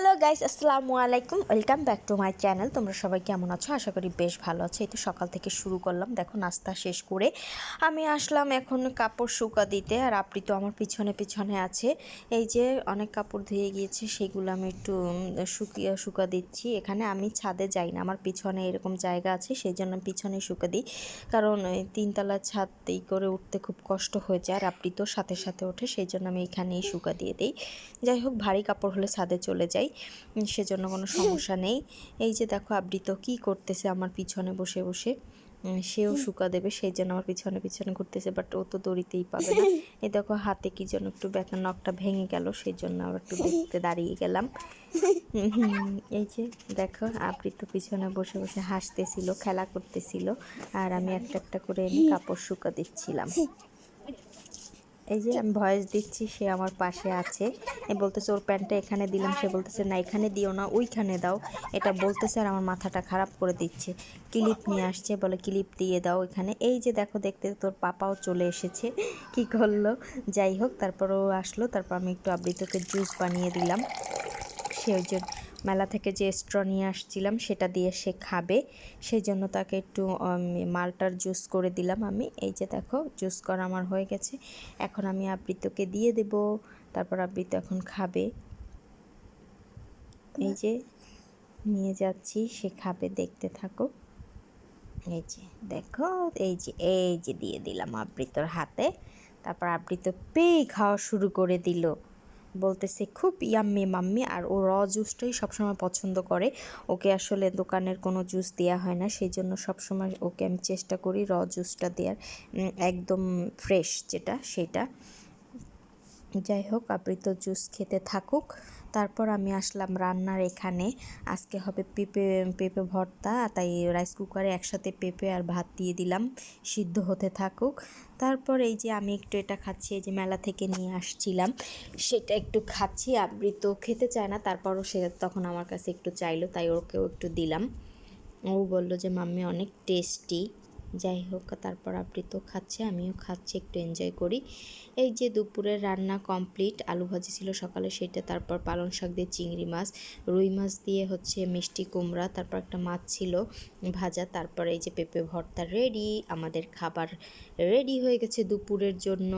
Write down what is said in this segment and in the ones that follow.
Hello guys আসসালামু আলাইকুম। Welcome back to my channel তোমরা সবাই কেমন আছো? আশা করি বেশ ভালো আছো। এই তো সকাল থেকে শুরু করলাম। দেখো, নাস্তা শেষ করে আমি আসলাম এখন কাপড় শুকা দিতে। আর আপনি তো আমার পিছনে পিছনে আছে। এই যে অনেক কাপড় ধুয়ে গিয়েছে, সেগুলো আমি একটু শুকিয়ে, শুকা দিচ্ছি। এখানে আমি ছাদে যাই না। আমার পিছনে এরকম জায়গা আছে, সেই জন্য পিছনে শুকা দিই। কারণ তিনতলা ছাদ এই করে উঠতে খুব কষ্ট হয়ে যায়। আর আপনি তো সাথে সাথে ওঠে, সেই জন্য আমি এখানেই শুকা দিয়ে দিই। যাই হোক, ভারী কাপড় হলে ছাদে চলে যাই। সেজন্য কোনো সমস্যা নেই। এই যে দেখো আবৃত কি করতেছে আমার পিছনে বসে বসে। সেও শুকা দেবে সেই জন্য আমার পিছনে পিছনে ঘুরতেছে বাট ও তো দড়িতেই পাবে না। এই দেখো হাতে কি যেন একটু ব্যাকা নখটা ভেঙে গেল সেই জন্য আবার একটু দেখতে দাঁড়িয়ে গেলাম। এই যে দেখো আবৃত পিছনে বসে বসে হাসতেছিল খেলা করতেছিল আর আমি একটা একটা করে এনে কাপড় শুকা দিচ্ছিলাম। এই যে আমি ভয়েস দিচ্ছি, সে আমার পাশে আছে। এ বলতেছে, ওর প্যান্টটা এখানে দিলাম। সে বলতেছে, না, এখানে দিও না, ওইখানে দাও। এটা বলতেছে আর আমার মাথাটা খারাপ করে দিচ্ছে। ক্লিপ নিয়ে আসছে, বলে, ক্লিপ দিয়ে দাও এখানে। এই যে দেখো, দেখতে তোর পাপাও চলে এসেছে। কি করল? যাই হোক, তারপর ও আসলো, তারপর আমি একটু আবৃতকে জুস বানিয়ে দিলাম। সে ওই যে মেলা থেকে যে স্ট্র নিয়ে আসছিলাম, সেটা দিয়ে সে খাবে। সেই জন্য তাকে একটু মালটার জুস করে দিলাম আমি। এই যে দেখো জুস করা আমার হয়ে গেছে। এখন আমি আবৃতকে দিয়ে দেব। তারপর আবৃত এখন খাবে। এই যে নিয়ে যাচ্ছি, সে খাবে, দেখতে থাকো। এই যে দেখো, এই যে এই যে দিয়ে দিলাম আবৃতর হাতে। তারপর আবৃত পেয়ে খাওয়া শুরু করে দিল। বলতেছে, খুব ইয়াম্মি মাম্মি আর ও র জুসটাই সবসময় পছন্দ করে। ওকে আসলে দোকানের কোনো জুস দেওয়া হয় না। সেই জন্য সবসময় ওকে আমি চেষ্টা করি র জুসটা দেওয়ার একদম ফ্রেশ যেটা, সেটা। যাই হোক, আবৃত জুস খেতে থাকুক। তারপর আমি আসলাম রান্নার এখানে। আজকে হবে পেঁপে পেঁপে ভর্তা, তাই রাইস কুকারে একসাথে পেঁপে আর ভাত দিয়ে দিলাম। সিদ্ধ হতে থাকুক। তারপর এই যে আমি একটু এটা খাচ্ছি, এই যে মেলা থেকে নিয়ে আসছিলাম, সেটা একটু খাচ্ছি। আবৃত খেতে চায় না, তারপরও সে তখন আমার কাছে একটু চাইলো, তাই ওকেও একটু দিলাম। ও বলল যে, মাম্মি, অনেক টেস্টি যাই হোক, তারপর আবৃত খাচ্ছে, আমিও খাচ্ছি, একটু এনজয় করি। এই যে দুপুরের রান্না কমপ্লিট আলু ভাজি ছিল সকালে, সেটা তারপর পালং শাক দিয়ে চিংড়ি মাছ, রুই মাছ দিয়ে হচ্ছে মিষ্টি কুমড়া, তারপর একটা মাছ ছিল ভাজা, তারপর এই যে পেঁপে ভর্তা রেডি আমাদের খাবার রেডি হয়ে গেছে দুপুরের জন্য।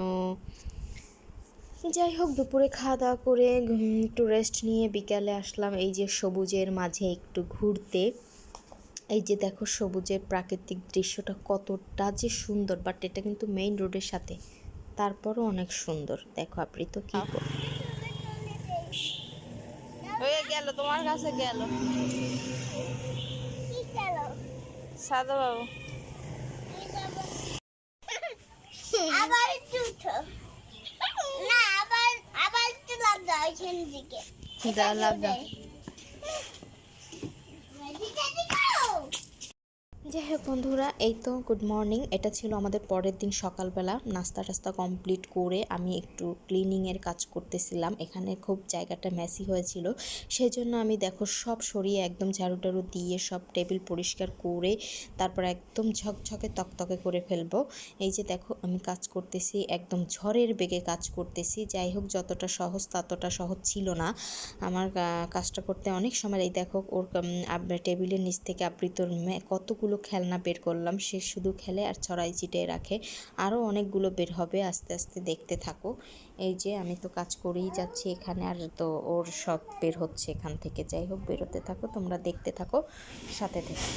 যাই হোক, দুপুরে খাওয়া দাওয়া করে একটু রেস্ট নিয়ে বিকালে আসলাম, এই যে সবুজের মাঝে একটু ঘুরতে। এই যে দেখো সবুজের প্রাকৃতিক দৃশ্যটা কতটা যে সুন্দর বাট এটা কিন্তু মেইন রোডের সাথে। তারপরও অনেক সুন্দর। দেখো আপনি তো কি হয়ে গেল তোমার কাছে গেল। সাদা বাবু। আবার না আবার আবার একটু লাভ দাও ওইখান দিকে দাও লাভ দাও। যাই হোক বন্ধুরা, এই তো গুড মর্নিং এটা ছিল আমাদের পরের দিন সকালবেলা। নাস্তা টাস্তা কমপ্লিট করে আমি একটু ক্লিনিংয়ের কাজ করতেছিলাম। এখানে খুব জায়গাটা মেসি হয়েছিল। সেই জন্য আমি দেখো সব সরিয়ে একদম ঝাড়ু টাড়ু দিয়ে সব টেবিল পরিষ্কার করে তারপর একদম ঝকঝকে তকতকে করে ফেলব। এই যে দেখো আমি কাজ করতেছি, একদম ঝড়ের বেগে কাজ করতেছি। যাই হোক যতটা সহজ ততটা সহজ ছিল না। আমার কাজটা করতে অনেক সময় এই দেখো ওর টেবিলের নিচ থেকে আবৃতর মে- কতগুলো খেলনা বের করলাম। সে শুধু খেলে আর ছড়াই চিটে রাখে। আরও অনেকগুলো বের হবে, আস্তে আস্তে দেখতে থাকো। এই যে, আমি তো কাজ করেই যাচ্ছি এখানে, আর তো ওর সব বের হচ্ছে এখান থেকে। যাই হোক, বেরোতে থাকো, তোমরা দেখতে থাকো, সাথে থেকে।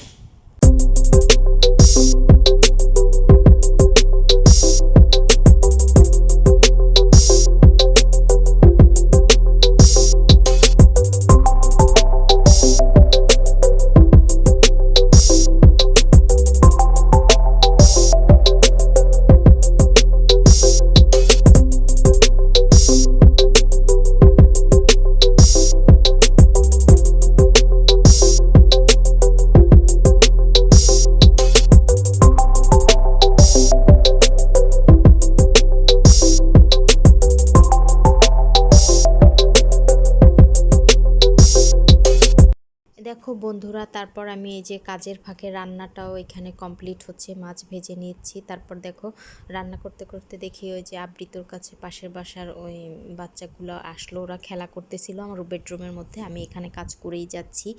বন্ধুরা, তারপর আমি এই যে কাজের ফাঁকে রান্নাটাও এখানে কমপ্লিট হচ্ছে। মাছ ভেজে নিচ্ছি। তারপর দেখো, রান্না করতে করতে দেখি ওই যে আবৃতর কাছে পাশের বাসার ওই বাচ্চাগুলো আসলো। ওরা খেলা করতেছিল আমার বেডরুমের মধ্যে। আমি এখানে কাজ করেই যাচ্ছি।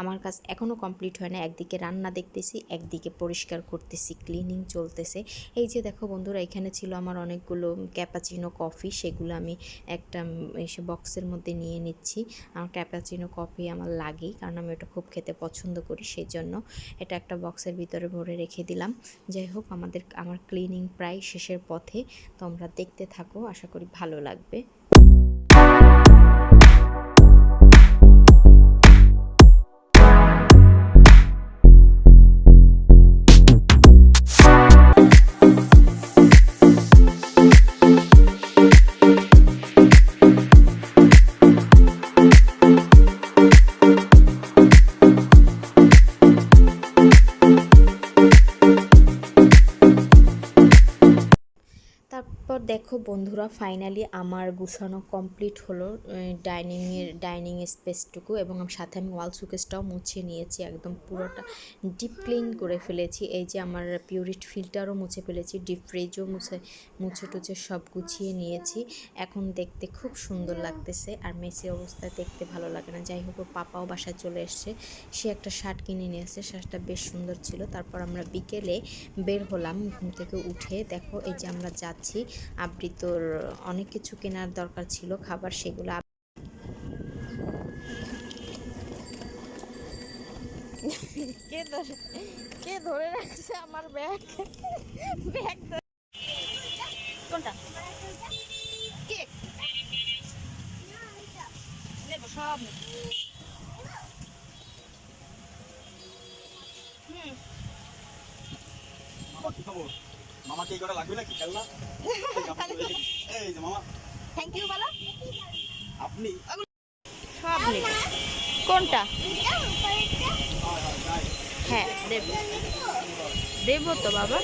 আমার কাজ এখনও কমপ্লিট হয় না। একদিকে রান্না দেখতেছি, একদিকে পরিষ্কার করতেছি। ক্লিনিং চলতেছে। এই যে দেখো বন্ধুরা, এখানে ছিল আমার অনেকগুলো ক্যাপাচিনো কফি সেগুলো আমি একটা এসে বক্সের মধ্যে নিয়ে নিচ্ছি। আমার ক্যাপাচিনো কফি আমার লাগেই। কারণ আমি ওটা খুব খেতে পছন্দ করি সেই জন্য এটা একটা বক্সের ভিতরে ভরে রেখে দিলাম। যাই হোক, আমাদের, আমার ক্লিনিং প্রায় শেষের পথে। তোমরা দেখতে থাকো, আশা করি ভালো লাগবে। তারপর দেখো বন্ধুরা ফাইনালি আমার গুছানো কমপ্লিট হলো ডাইনিংয়ের ডাইনিং স্পেসটুকু এবং সাথে আমি ওয়াল সুকেসটাও মুছে নিয়েছি, একদম পুরোটা ডিপ ক্লিন করে ফেলেছি। এই যে আমার পিউরিট ফিল্টারও মুছে ফেলেছি ডিপ ফ্রিজও মুছে মুছে টুছে সব গুছিয়ে নিয়েছি। এখন দেখতে খুব সুন্দর লাগতেছে আর মেসি অবস্থায় দেখতে ভালো লাগে না। যাই হোক পাপাও বাসায় চলে এসছে। সে একটা শার্ট কিনে নিয়ে শার্টটা বেশ সুন্দর ছিল। তারপর আমরা বিকেলে বের হলাম ঘুম থেকে উঠে। দেখো, এই যে আমরা যাচ্ছি আবৃতর অনেক কিছু কেনার দরকার ছিল খাবার সেগুলো কে ধরে কে ধরে রাখছে আমার ব্যাগ? ব্যাগ কোনটা? নেব সব। হুম মামা কি খবর? মামা কি কটা লাগবে নাকি? খেলনা? এই যে মামা থ্যাংক ইউ বলো আপনি সব কোনটা? হ্যাঁ দেব। দেবো তো বাবা।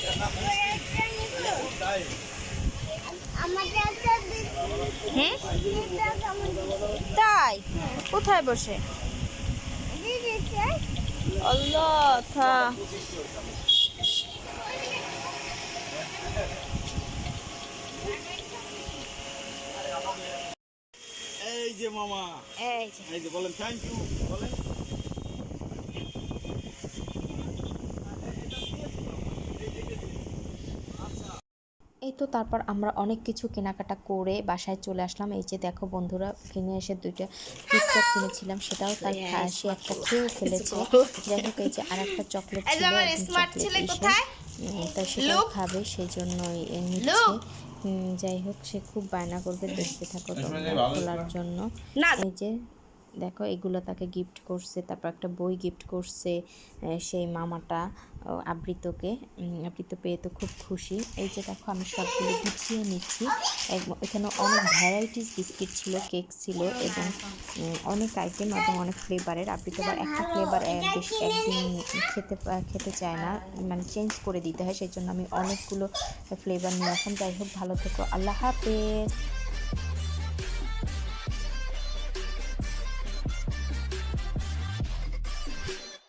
আমাদের তাই? কোথায় বসে? আল্লাহ যে মামা। এই যে। এই যে বলেন থ্যাংক ইউ বলেন। এই তো তারপর আমরা অনেক কিছু কেনাকাটা করে বাসায় চলে আসলাম। এই যে দেখো বন্ধুরা কিনে এসে দুইটা কিটক্যাট কিনেছিলাম সেটাও তার খা- সে একটা খেয়ে ফেলেছে। যাই হোক এই যে আর একটা চকলেট এই যে ছিল তাই সেটাও খাবে সেই জন্যই নিচ্ছে। যাই হোক সে খুব বায়না করবে দেখতে থাকো তোমরা খোলার জন্য। না এই যে দেখো, এগুলো তাকে গিফট করছে, তারপর একটা বই গিফট করছে সেই মামাটা আবৃতকে। আবৃত পেয়ে তো খুব খুশি। এই যে দেখো, আমি সবগুলো গুছিয়ে নিচ্ছি। এখানে অনেক ভ্যারাইটিস বিস্কিট ছিল কেক ছিল এবং অনেক আইটেম এবং অনেক ফ্লেভারের আবৃত আবার একটা ফ্লেভার বেশি একদিন খেতে খেতে চায় না মানে চেঞ্জ করে দিতে হয়। সেই জন্য আমি অনেকগুলো ফ্লেভার নিয়ে আসলাম। যাই হোক, ভালো থেকো। আল্লাহ হাফেজ।